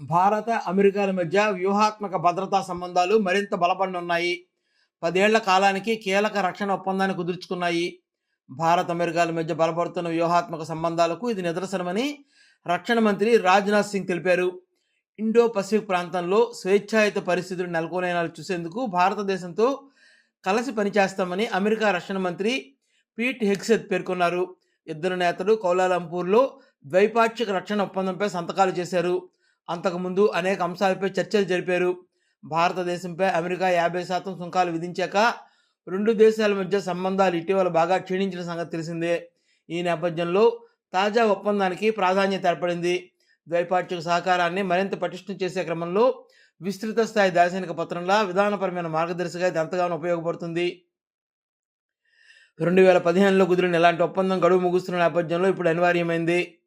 భారత అమెరికాల మధ్య వ్యూహాత్మక భద్రతా సంబంధాలు మరింత బలపడనున్నాయి. పదేళ్ళ కాలానికి కీలక రక్షణ ఒప్పందాన్ని కుదుర్చుకున్నాయి. భారత్ అమెరికాల మధ్య బలపడుతున్న వ్యూహాత్మక సంబంధాలకు ఇది నిదర్శనమని రక్షణ మంత్రి రాజ్నాథ్ సింగ్ తెలిపారు. ఇండో పసిఫిక్ ప్రాంతంలో స్వేచ్ఛాయుత పరిస్థితులు నెలకొనేలా చూసేందుకు భారతదేశంతో కలిసి పనిచేస్తామని అమెరికా రక్షణ మంత్రి పీట్ హెగ్సెత్ పేర్కొన్నారు. ఇద్దరు నేతలు కౌలాలంపూర్లో ద్వైపాక్షిక రక్షణ ఒప్పందంపై సంతకాలు చేశారు. అంతకుముందు అనేక అంశాలపై చర్చలు జరిపారు. భారతదేశంపై అమెరికా యాభై శాతం సుంకాలు విధించాక రెండు దేశాల మధ్య సంబంధాలు ఇటీవల బాగా క్షీణించిన సంగతి తెలిసిందే. ఈ నేపథ్యంలో తాజా ఒప్పందానికి ప్రాధాన్యత ఏర్పడింది. ద్వైపాక్షిక సహకారాన్ని మరింత పటిష్టం చేసే క్రమంలో విస్తృత స్థాయి దార్శనిక పత్రంలా విధానపరమైన మార్గదర్శిగా ఇది ఎంతగానో ఉపయోగపడుతుంది. రెండు వేల పదిహేనులో కుదిరిన ఇలాంటి ఒప్పందం గడువు ముగుస్తున్న నేపథ్యంలో ఇప్పుడు అనివార్యమైంది.